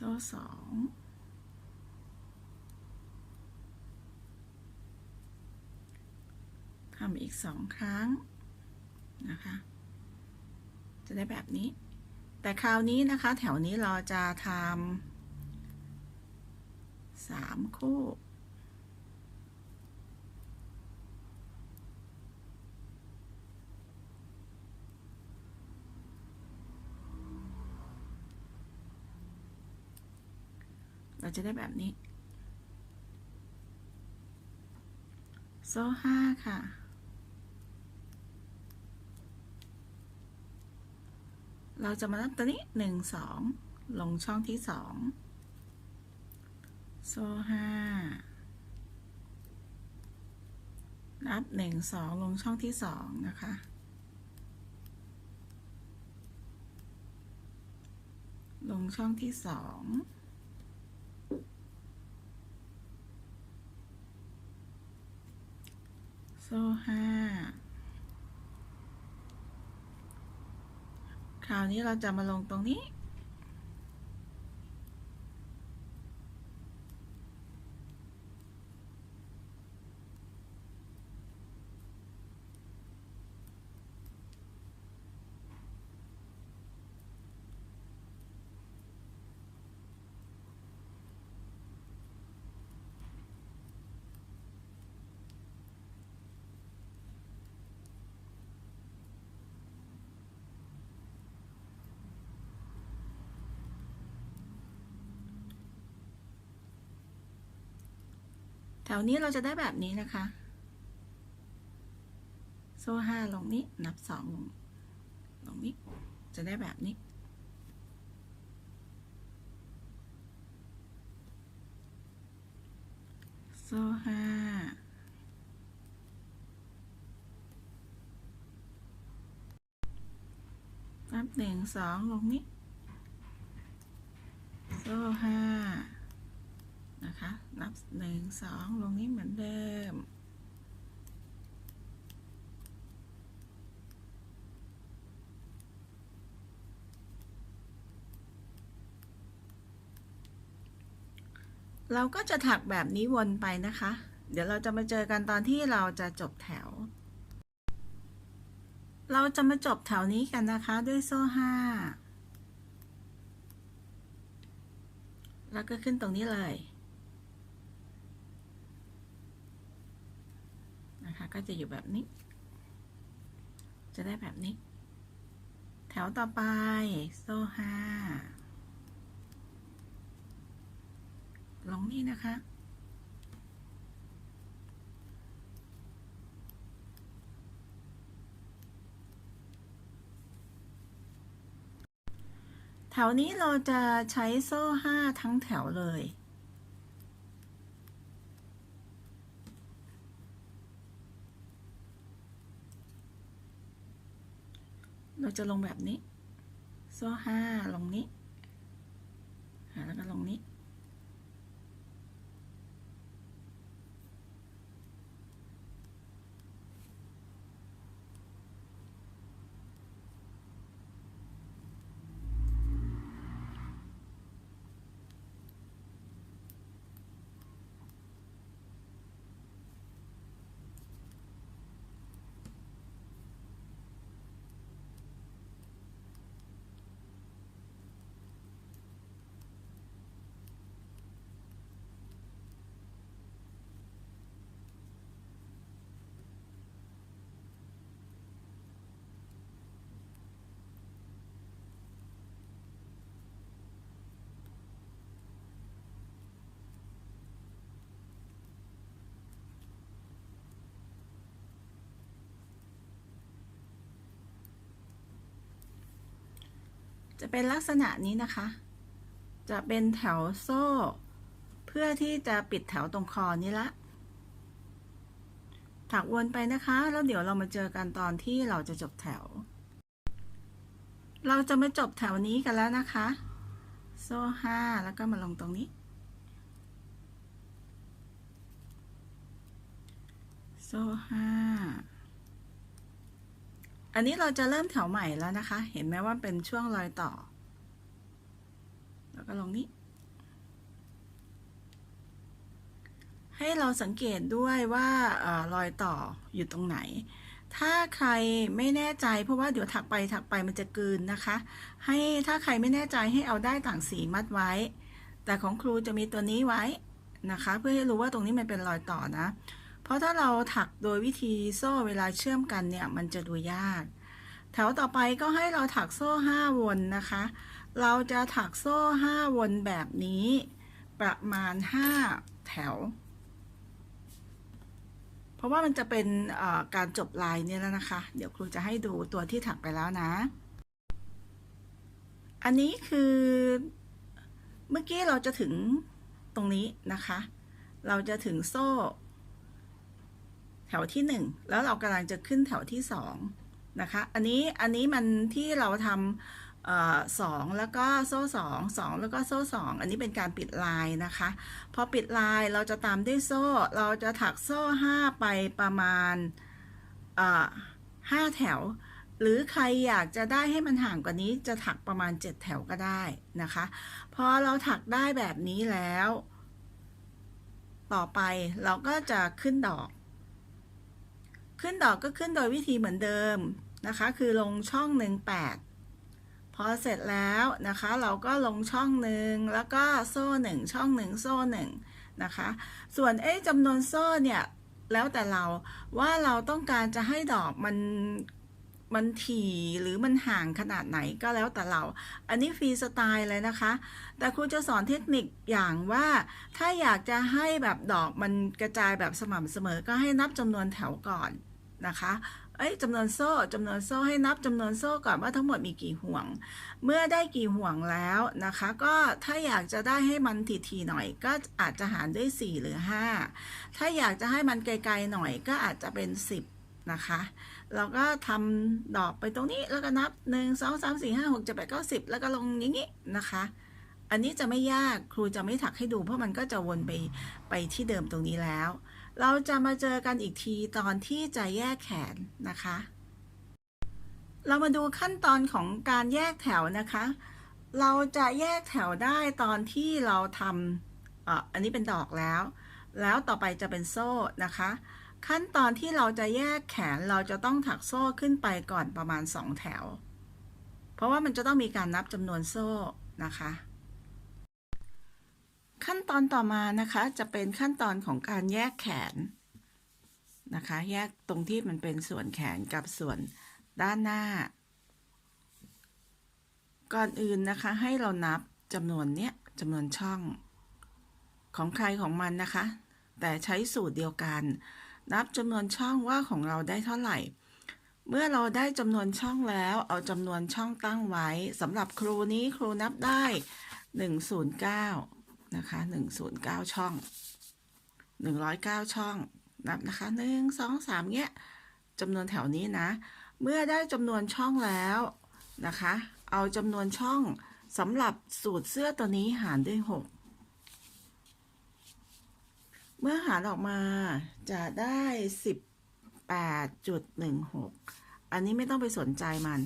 โซ่สองทำอีกสองครั้งนะคะ จะได้แบบนี้ แต่คราวนี้นะคะ แถวนี้เราจะทำสามคู่ เราจะได้แบบนี้ โซ่ห้าค่ะ เราจะมานับตัวนี้หนึ่งสองลงช่องที่สองโซ่ห้านับหนึ่งสองลงช่องที่สองนะคะลงช่องที่สอง โซ่ห้าคราวนี้เราจะมาลงตรงนี้ แถวนี้เราจะได้แบบนี้นะคะ โซ่ห้าลงนี้ นับสองลงลงนี้ จะได้แบบนี้ โซ่ห้านับหนึ่งสองลงนี้ โซ่ห้า นะคะ นับหนึ่งสองลงนี้เหมือนเดิม เราก็จะถักแบบนี้วนไปนะคะ เดี๋ยวเราจะมาเจอกันตอนที่เราจะจบแถว เราจะมาจบแถวนี้กันนะคะด้วยโซ่ห้าแล้วก็ขึ้นตรงนี้เลย นะคะ ก็จะอยู่แบบนี้ จะได้แบบนี้ แถวต่อไป โซ่ห้าลงนี่นะคะ แถวนี้เราจะใช้โซ่ห้าทั้งแถวเลย เราจะลงแบบนี้ โซ่ห้าลงนี้แล้วก็ลงนี้ จะเป็นลักษณะนี้นะคะ จะเป็นแถวโซ่ เพื่อที่จะปิดแถวตรงคอนี้ละ ถักวนไปนะคะ แล้วเดี๋ยวเรามาเจอกันตอนที่เราจะจบแถว เราจะมาจบแถวนี้กันแล้วนะคะ โซ่ห้าแล้วก็มาลงตรงนี้ โซ่ห้า อันนี้เราจะเริ่มแถวใหม่แล้วนะคะ เห็นไหมว่าเป็นช่วงรอยต่อ แล้วก็ลงนี้ ให้เราสังเกตด้วยว่าอรอยต่ออยู่ตรงไหน ถ้าใครไม่แน่ใจเพราะว่าเดี๋ยวถักไปถักไปมันจะกืนนะคะ ให้ถ้าใครไม่แน่ใจให้เอาได้ต่างสีมัดไว้ แต่ของครูจะมีตัวนี้ไว้นะคะ เพื่อให้รู้ว่าตรงนี้มันเป็นรอยต่อนะ เพราะถ้าเราถักโดยวิธีโซ่เวลาเชื่อมกันเนี่ยมันจะดูยาก แถวต่อไปก็ให้เราถักโซ่ 5 วนนะคะ เราจะถักโซ่ 5 วนแบบนี้ ประมาณ 5 แถว เพราะว่ามันจะเป็นการจบลายเนี่ยแล้วนะคะ เดี๋ยวครูจะให้ดูตัวที่ถักไปแล้วนะ อันนี้คือเมื่อกี้เราจะถึงตรงนี้นะคะ เราจะถึงโซ่ แถวที่หนึ่งแล้วเรากำลังจะขึ้นแถวที่สองนะคะ อันนี้อันนี้มันที่เราทำออสองแล้วก็โซ่สองสองแล้วก็โซ่สองอันนี้เป็นการปิดลายนะคะ พอปิดลายเราจะตามด้วยโซ่ เราจะถักโซ่ห้าไปประมาณห้าแถว หรือใครอยากจะได้ให้มันห่างกว่านี้จะถักประมาณ 7 แถวก็ได้นะคะ พอเราถักได้แบบนี้แล้ว ต่อไปเราก็จะขึ้นดอก ขึ้นดอกก็ขึ้นโดยวิธีเหมือนเดิมนะคะ คือลงช่องหนึ่งแปดพอเสร็จแล้วนะคะ เราก็ลงช่องหนึ่งแล้วก็โซ่หนึ่งช่องหนึ่งโซ่หนึ่งนะคะ ส่วนเอ๊ะจำนวนโซ่เนี่ยแล้วแต่เราว่าเราต้องการจะให้ดอกมันมันถี่หรือมันห่างขนาดไหนก็แล้วแต่เรา อันนี้ฟรีสไตล์เลยนะคะ แต่ครูจะสอนเทคนิคอย่างว่า ถ้าอยากจะให้แบบดอกมันกระจายแบบสม่ำเสมอก็ให้นับจำนวนแถวก่อน นะคะเอ้ยจำนวนโซ่จำนวนโซ่ให้นับจำนวนโซ่ก่อนว่าทั้งหมดมีกี่ห่วง เมื่อได้กี่ห่วงแล้วนะคะ ก็ถ้าอยากจะได้ให้มันถี่ๆหน่อย ก็อาจจะหารด้วย 4 หรือ 5 ถ้าอยากจะให้มันไกลๆหน่อยก็อาจจะเป็น 10 นะคะเราก็ทำดอกไปตรงนี้แล้วก็นับ 1 2 3 4 5 6 7 8 9 10 แล้วก็ลงอย่างนี้นะคะ อันนี้จะไม่ยากครูจะไม่ถักให้ดู เพราะมันก็จะวนไปไปที่เดิมตรงนี้แล้ว เราจะมาเจอกันอีกทีตอนที่จะแยกแขนนะคะ เรามาดูขั้นตอนของการแยกแถวนะคะ เราจะแยกแถวได้ตอนที่เราทำออันนี้เป็นดอกแล้ว แล้วต่อไปจะเป็นโซ่นะคะ ขั้นตอนที่เราจะแยกแขนเราจะต้องถักโซ่ขึ้นไปก่อนประมาณ 2 แถว เพราะว่ามันจะต้องมีการนับจำนวนโซ่นะคะ ขั้นตอนต่อมานะคะจะเป็นขั้นตอนของการแยกแขนนะคะ แยกตรงที่มันเป็นส่วนแขนกับส่วนด้านหน้า ก่อนอื่นนะคะให้เรานับจำนวนเนี้ยจำนวนช่องของใครของมันนะคะ แต่ใช้สูตรเดียวกัน นับจำนวนช่องว่าของเราได้เท่าไหร่ เมื่อเราได้จำนวนช่องแล้ว เอาจำนวนช่องตั้งไว้สำหรับครูนี้ครูนับได้ 109 นะคะ109ช่อง109ช่อง นับนะคะ1 2 3เงี้ยจำนวนแถวนี้นะ เมื่อได้จำนวนช่องแล้วนะคะ เอาจำนวนช่องสำหรับสูตรเสื้อตัวนี้หารด้วย6เมื่อหารออกมาจะได้18.16อันนี้ไม่ต้องไปสนใจมัน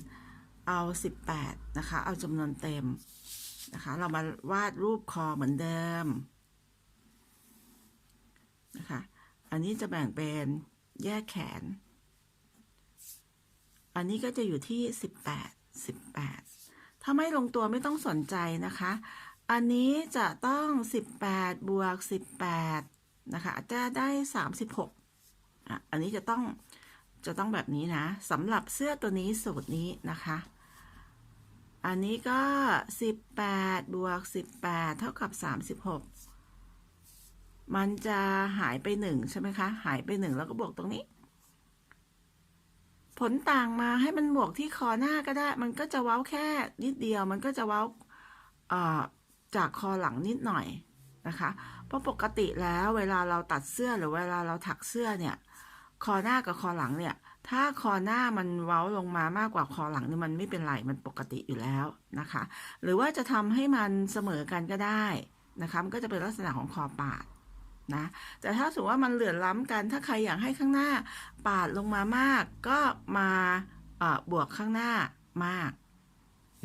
เอา18นะคะ เอาจำนวนเต็ม นะคะ เรามาวาดรูปคอเหมือนเดิมนะคะ อันนี้จะแบ่งเป็นแยกแขน อันนี้ก็จะอยู่ที่18 18ถ้าไม่ลงตัวไม่ต้องสนใจนะคะ อันนี้จะต้อง18บวก18นะคะจะได้36อะอันนี้จะต้องจะต้องแบบนี้นะสำหรับเสื้อตัวนี้สูตรนี้นะคะ อันนี้ก็ 18 บวก 18 เท่ากับ 36 มันจะหายไป 1 ใช่ไหมคะ หายไป 1 แล้วก็บวกตรงนี้ ผลต่างมาให้มันบวกที่คอหน้าก็ได้ มันก็จะเว้าแค่นิดเดียว มันก็จะเว้าจากคอหลังนิดหน่อยนะคะ เพราะปกติแล้วเวลาเราตัดเสื้อหรือเวลาเราถักเสื้อเนี่ย คอหน้ากับคอหลังเนี่ย ถ้าคอหน้ามันเว้าลงมามากกว่าคอหลังนี่มันไม่เป็นไรมันปกติอยู่แล้วนะคะ หรือว่าจะทำให้มันเสมอกันก็ได้นะคะมันก็จะเป็นลักษณะของคอปาดนะแต่ถ้าสมมติว่ามันเหลื่อนล้ำกัน ถ้าใครอยากให้ข้างหน้าปาดลงมามาก ก็มาบวกข้างหน้ามาก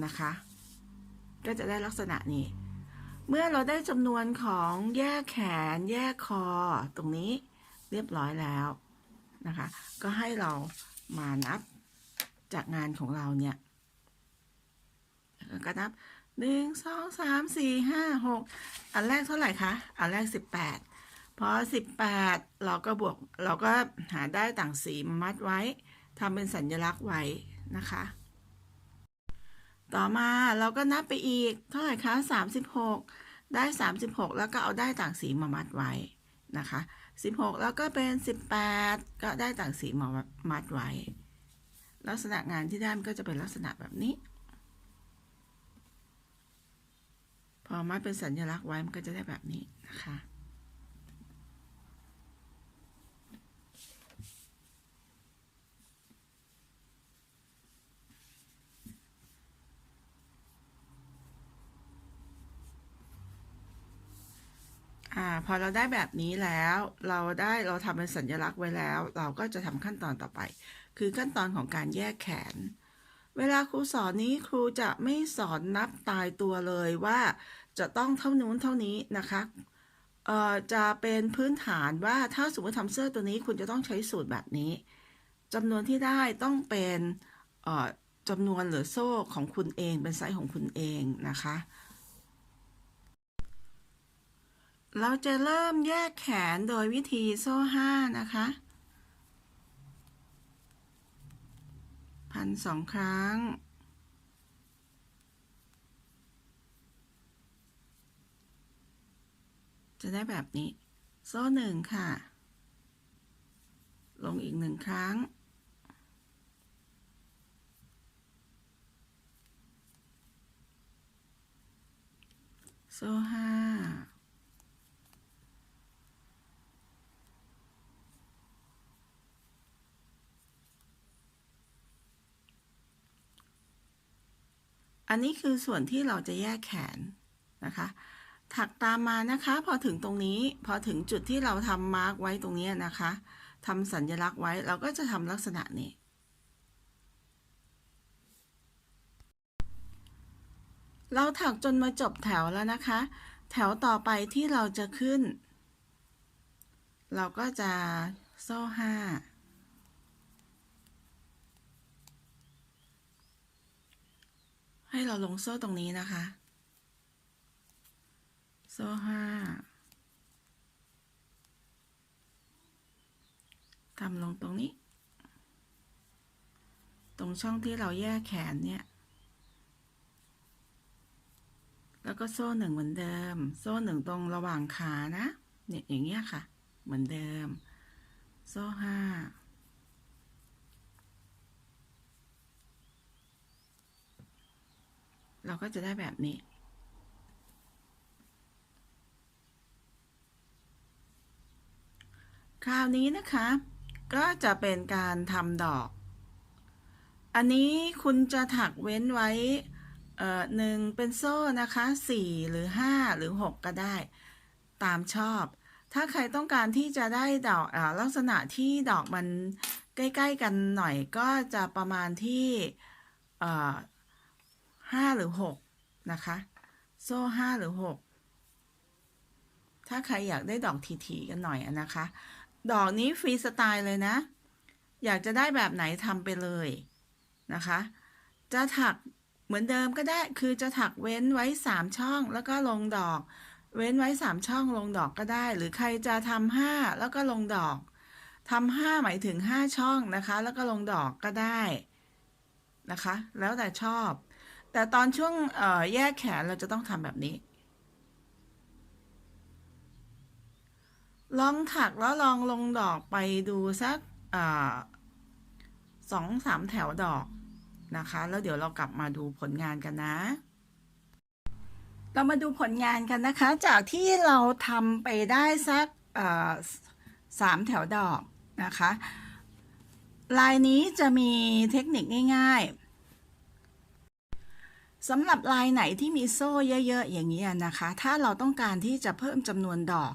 นะคะ ก็จะได้ลักษณะนี้ เมื่อเราได้จำนวนของแยกแขนแยกคอตรงนี้เรียบร้อยแล้ว นะคะ ก็ให้เรามานับจากงานของเราเนี่ยก็นับหนึ่งสองสามสี่ห้าหกอันแรกเท่าไหร่คะอันแรกสิบแปดพอสิบแปดเราก็บวกเราก็หาได้ต่างสีมามัดไว้ทำเป็นสัญลักษณ์ไว้นะคะ ต่อมาเราก็นับไปอีกเท่าไหร่คะสามสิบหกได้สามสิบหกแล้วก็เอาได้ต่างสีมามัดไว้นะคะ สิบหกแล้วก็เป็นสิบแปดก็ได้ต่างสีมามัดไว้ ลักษณะงานที่ได้มันก็จะเป็นลักษณะแบบนี้ พอมัดเป็นสัญลักษณ์ไว้มันก็จะได้แบบนี้นะคะ พอเราได้แบบนี้แล้ว เราได้เราทำเป็นสัญลักษณ์ไว้แล้ว เราก็จะทำขั้นตอนต่อไป คือขั้นตอนของการแยกแขน เวลาครูสอนนี้ครูจะไม่สอนนับตายตัวเลยว่าจะต้องเท่านู้นเท่านี้นะคะเอ่อจะเป็นพื้นฐานว่าถ้าสมมติทำเสื้อตัวนี้คุณจะต้องใช้สูตรแบบนี้จำนวนที่ได้ต้องเป็นเอ่อจำนวนหรือโซ่ของคุณเองเป็นไซส์ของคุณเองนะคะ เราจะเริ่มแยกแขนโดยวิธีโซ่ห้านะคะ พันสองครั้ง จะได้แบบนี้ โซ่หนึ่งค่ะ ลงอีกหนึ่งครั้ง โซ่ห้า อันนี้คือส่วนที่เราจะแยกแขนนะคะ ถักตามมานะคะ พอถึงตรงนี้พอถึงจุดที่เราทำมาร์กไว้ตรงนี้นะคะทำสัญลักษณ์ไว้เราก็จะทำลักษณะนี้ เราถักจนมาจบแถวแล้วนะคะ แถวต่อไปที่เราจะขึ้น เราก็จะโซ่ห้า ให้เราลงโซ่ตรงนี้นะคะ โซ่ห้าทำลงตรงนี้ ตรงช่องที่เราแยกแขนเนี่ย แล้วก็โซ่หนึ่งเหมือนเดิม โซ่หนึ่งตรงระหว่างขานะ เนี่ยอย่างเงี้ยค่ะ เหมือนเดิม โซ่ห้า เราก็จะได้แบบนี้ คราวนี้นะคะ ก็จะเป็นการทำดอก อันนี้คุณจะถักเว้นไว้หนึ่งเป็นโซ่นะคะสี่หรือห้าหรือหกก็ได้ ตามชอบ ถ้าใครต้องการที่จะได้ดอกอลักษณะที่ดอกมันใกล้ ๆ กันหน่อยก็จะประมาณที่ ห้าหรือหกนะคะ โซ่ห้าหรือหกถ้าใครอยากได้ดอกทีๆกันหน่อยนะคะ ดอกนี้ฟรีสไตล์เลยนะ อยากจะได้แบบไหนทำไปเลยนะคะ จะถักเหมือนเดิมก็ได้คือจะถักเว้นไว้สามช่องแล้วก็ลงดอก เว้นไว้สามช่องลงดอกก็ได้ หรือใครจะทำห้าแล้วก็ลงดอกทำห้าหมายถึงห้าช่องนะคะ แล้วก็ลงดอกก็ได้นะคะ แล้วแต่ชอบ แต่ตอนช่วงแยกแขนเราจะต้องทำแบบนี้ ลองถักแล้วลองลงดอกไปดูสักสองสามแถวดอกนะคะ แล้วเดี๋ยวเรากลับมาดูผลงานกันนะ เรามาดูผลงานกันนะคะ จากที่เราทำไปได้สักสามแถวดอกนะคะ ลายนี้จะมีเทคนิคง่าย ๆ สำหรับลายไหนที่มีโซ่เยอะ ๆ อย่างนี้นะคะ ถ้าเราต้องการที่จะเพิ่มจำนวนดอก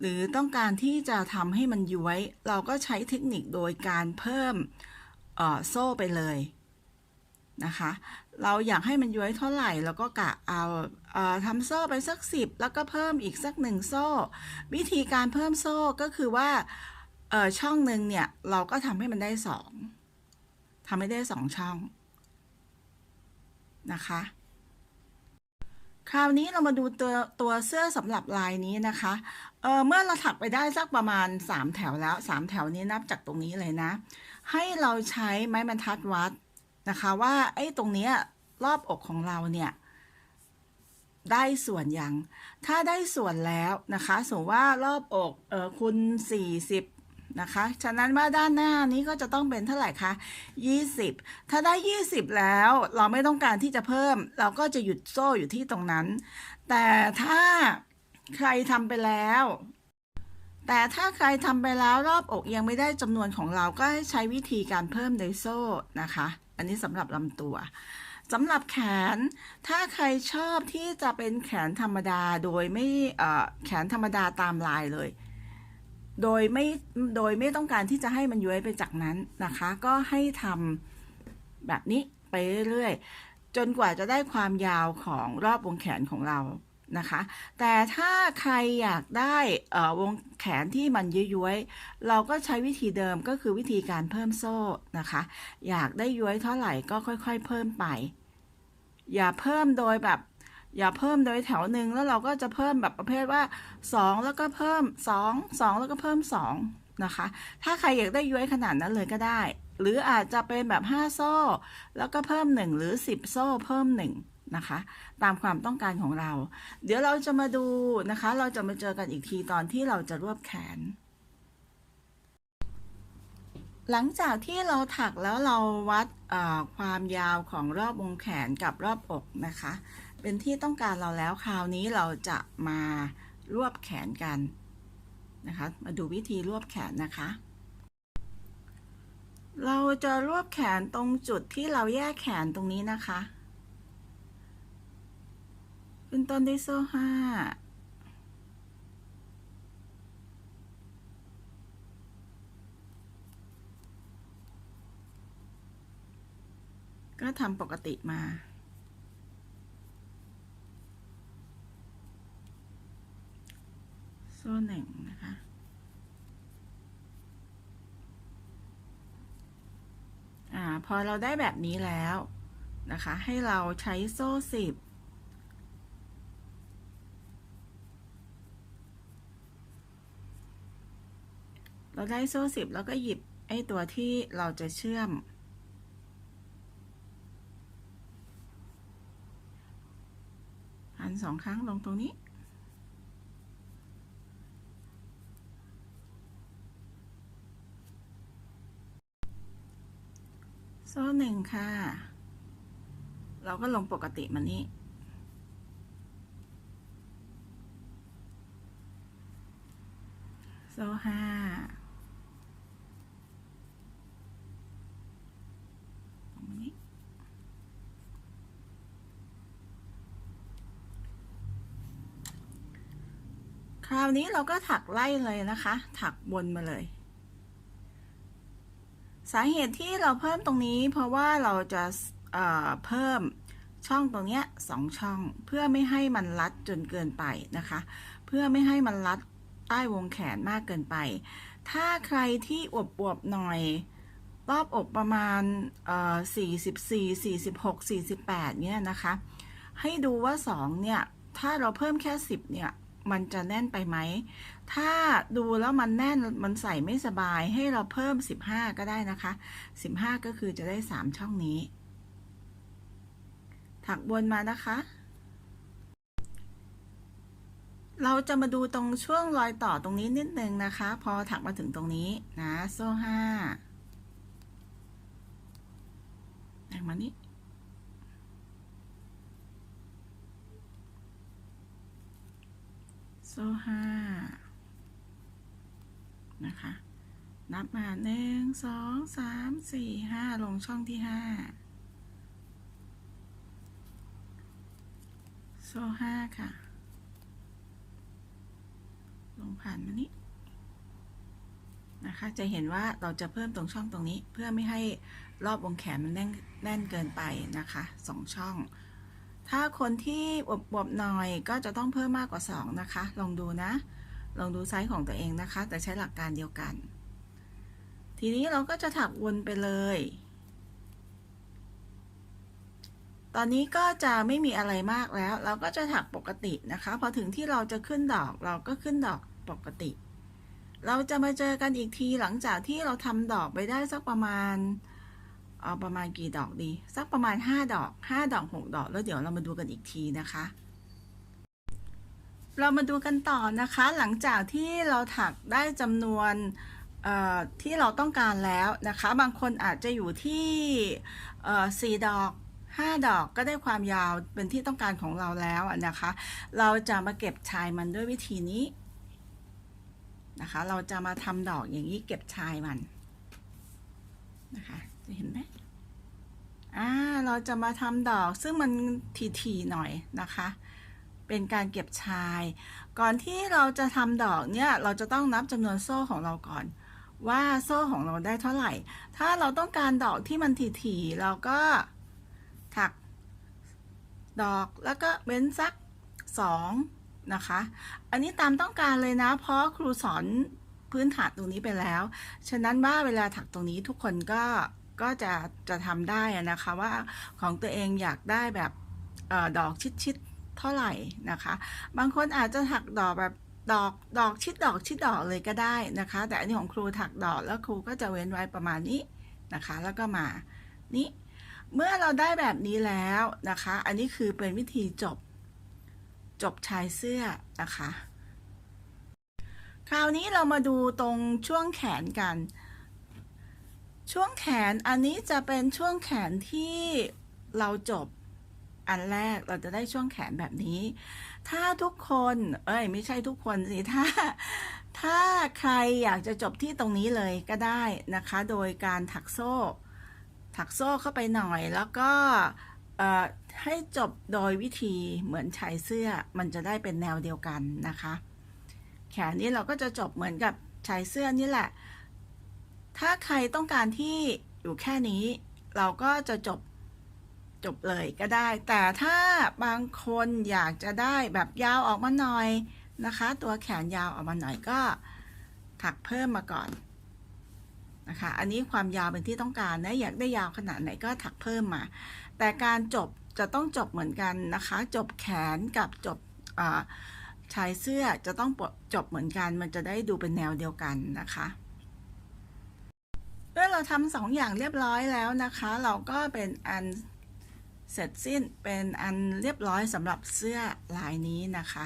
หรือต้องการที่จะทำให้มันย้วย เราก็ใช้เทคนิคโดยการเพิ่มโซ่ไปเลยนะคะ เราอยากให้มันย้วยเท่าไหร่แล้วก็กะเอาเอ่อทำโซ่ไปสักสิบแล้วก็เพิ่มอีกสักหนึ่งโซ่ วิธีการเพิ่มโซ่ก็คือว่าช่องหนึ่งเนี่ย เราก็ทำให้มันได้สองทำให้ได้สองช่อง นะคะ คราวนี้เรามาดูตัวตัวเสื้อสำหรับลายนี้นะคะเออเมื่อเราถักไปได้สักประมาณ 3 แถวแล้ว 3 แถวนี้นับจากตรงนี้เลยนะ ให้เราใช้ไม้บรรทัดวัดนะคะว่าไอ้ตรงนี้รอบอกของเราเนี่ยได้ส่วนยัง ถ้าได้ส่วนแล้วนะคะ สมมติว่ารอบอกเออคูณ40 นะคะ ฉะนั้นว่าด้านหน้านี้ก็จะต้องเป็นเท่าไหร่คะ 20 ถ้าได้ 20 แล้วเราไม่ต้องการที่จะเพิ่ม เราก็จะหยุดโซ่อยู่ที่ตรงนั้น แต่ถ้าใครทำไปแล้ว แต่ถ้าใครทำไปแล้วรอบอกยังไม่ได้จำนวนของเราก็ให้ใช้วิธีการเพิ่มไดโซ่นะคะ อันนี้สำหรับลำตัวสำหรับแขน ถ้าใครชอบที่จะเป็นแขนธรรมดาโดยไม่แขนธรรมดาตามลายเลย โดยไม่โดยไม่ต้องการที่จะให้มันย้วยไปจากนั้นนะคะ ก็ให้ทำแบบนี้ไปเรื่อยๆ จนกว่าจะได้ความยาวของรอบวงแขนของเรานะคะ แต่ถ้าใครอยากได้เอ่อวงแขนที่มันย้วยๆ เราก็ใช้วิธีเดิมก็คือวิธีการเพิ่มโซ่นะคะ อยากได้ย้วยเท่าไหร่ก็ค่อย ๆ เพิ่มไป อย่าเพิ่มโดยแบบ อย่าเพิ่มโดยแถวหนึ่งแล้วเราก็จะเพิ่มแบบประเภทว่า 2 แล้วก็เพิ่ม 2 2 แล้วก็เพิ่ม 2 นะคะ ถ้าใครอยากได้ย้วยขนาดนั้นเลยก็ได้ หรืออาจจะเป็นแบบ 5 โซ่ แล้วก็เพิ่ม 1 หรือ 10 โซ่เพิ่ม 1 นะคะ ตามความต้องการของเรา เดี๋ยวเราจะมาดูนะคะ เราจะมาเจอกันอีกทีตอนที่เราจะรวบแขนหลังจากที่เราถักแล้วเราวัดความยาวของรอบวงแขนกับรอบอกนะคะ เป็นที่ต้องการเราแล้วคราวนี้เราจะมารวบแขนกันนะคะ มาดูวิธีรวบแขนนะคะ เราจะรวบแขนตรงจุดที่เราแยกแขนตรงนี้นะคะขึ้นต้นด้วยโซ่ห้าก็ทำปกติมา โซ่หนึ่งนะคะ อ่า พอเราได้แบบนี้แล้วนะคะ ให้เราใช้โซ่สิบเราได้โซ่สิบแล้วก็หยิบไอ้ตัวที่เราจะเชื่อมหันสองครั้งลงตรงนี้ โซ่หนึ่งค่ะ เราก็ลงปกติมานี้ โซ่ห้าตรงนี้คราวนี้เราก็ถักไล่เลยนะคะ ถักบนมาเลย สาเหตุที่เราเพิ่มตรงนี้ เพราะว่าเราจะเเพิ่มช่องตรงเนี้ยสองช่องเพื่อไม่ให้มันรัดจนเกินไปนะคะ เพื่อไม่ให้มันรัดใต้วงแขนมากเกินไป ถ้าใครที่อวบอวบๆหน่อย รอบอกประมาณเอ่อ44 46 48เนี่ยนะคะ ให้ดูว่า 2 เนี่ย ถ้าเราเพิ่มแค่ 10 เนี่ย มันจะแน่นไปไหม ถ้าดูแล้วมันแน่นมันใส่ไม่สบายให้เราเพิ่ม 15 ก็ได้นะคะ 15 ก็คือจะได้ 3 ช่องนี้ ถักบนมานะคะ เราจะมาดูตรงช่วงรอยต่อตรงนี้นิดนึงนะคะ พอถักมาถึงตรงนี้นะ โซ่ห้าแบ่งมานี้ โซ่ห้านะคะ นับมาหนึ่งสองสามสี่ห้าลงช่องที่ห้าโซ่ห้าค่ะ ลงผ่านมานี้นะคะ จะเห็นว่าเราจะเพิ่มตรงช่องตรงนี้เพื่อไม่ให้รอบวงแขนมันแน่นแน่นเกินไปนะคะสองช่อง ถ้าคนที่อวบๆหน่อยก็จะต้องเพิ่มมากกว่า 2 นะคะ ลองดูนะ ลองดูไซส์ของตัวเองนะคะ แต่ใช้หลักการเดียวกัน ทีนี้เราก็จะถักวนไปเลย ตอนนี้ก็จะไม่มีอะไรมากแล้ว เราก็จะถักปกตินะคะ พอถึงที่เราจะขึ้นดอกเราก็ขึ้นดอกปกติ เราจะมาเจอกันอีกทีหลังจากที่เราทำดอกไปได้สักประมาณ เอาประมาณกี่ดอกดี สักประมาณ 5 ดอก 5 ดอก 6 ดอก แล้วเดี๋ยวเรามาดูกันอีกทีนะคะ เรามาดูกันต่อนะคะ หลังจากที่เราถักได้จำนวนที่เราต้องการแล้วนะคะ บางคนอาจจะอยู่ที่สี่ดอก5ดอกก็ได้ความยาวเป็นที่ต้องการของเราแล้วนะคะ เราจะมาเก็บชายมันด้วยวิธีนี้นะคะ เราจะมาทำดอกอย่างนี้เก็บชายมันนะคะ จะเห็นไหม อ่าเราจะมาทำดอกซึ่งมันทีๆหน่อยนะคะ เป็นการเก็บชาย ก่อนที่เราจะทำดอกเนี่ยเราจะต้องนับจำนวนโซ่ของเราก่อน ว่าโซ่ของเราได้เท่าไหร่ ถ้าเราต้องการดอกที่มันถี่ๆเราก็ถักดอกแล้วก็เว้นสักสองนะคะ อันนี้ตามต้องการเลยนะ เพราะครูสอนพื้นฐานตรงนี้ไปแล้ว ฉะนั้นว่าเวลาถักตรงนี้ทุกคนก็ ก็จะจะทำได้ะนะคะว่าของตัวเองอยากได้แบบออดอกชิดๆเท่าไหร่นะคะ บางคนอาจจะถักดอกแบบดอกดอกชิดดอกชิดดอกเลยก็ได้นะคะ แต่อันนี้ของครูถักดอกแล้วครูก็จะเว้นไว้ประมาณนี้นะคะ แล้วก็มานี่เมื่อเราได้แบบนี้แล้วนะคะ อันนี้คือเป็นวิธีจบจบชายเสื้อนะคะ คราวนี้เรามาดูตรงช่วงแขนกัน ช่วงแขนอันนี้จะเป็นช่วงแขนที่เราจบอันแรกเราจะได้ช่วงแขนแบบนี้ ถ้าทุกคน เอ้ย ไม่ใช่ทุกคนสิ ถ้า ถ้าใครอยากจะจบที่ตรงนี้เลยก็ได้นะคะ โดยการถักโซ่ ถักโซ่เข้าไปหน่อย แล้วก็ให้จบโดยวิธีเหมือนชายเสื้อ มันจะได้เป็นแนวเดียวกันนะคะ แขนนี้เราก็จะจบเหมือนกับชายเสื้อนี่แหละ ถ้าใครต้องการที่อยู่แค่นี้ เราก็จะจบจบเลยก็ได้ แต่ถ้าบางคนอยากจะได้แบบยาวออกมาหน่อยนะคะ ตัวแขนยาวออกมาหน่อยก็ถักเพิ่มมาก่อนนะคะ อันนี้ความยาวเป็นที่ต้องการนะอยากได้ยาวขนาดไหนก็ถักเพิ่มมา แต่การจบจะต้องจบเหมือนกันนะคะ จบแขนกับจบชายเสื้อจะต้องจบเหมือนกัน มันจะได้ดูเป็นแนวเดียวกันนะคะ เมื่อเราทำสองอย่างเรียบร้อยแล้วนะคะ เราก็เป็นอันเสร็จสิ้นเป็นอันเรียบร้อยสำหรับเสื้อลายนี้นะคะ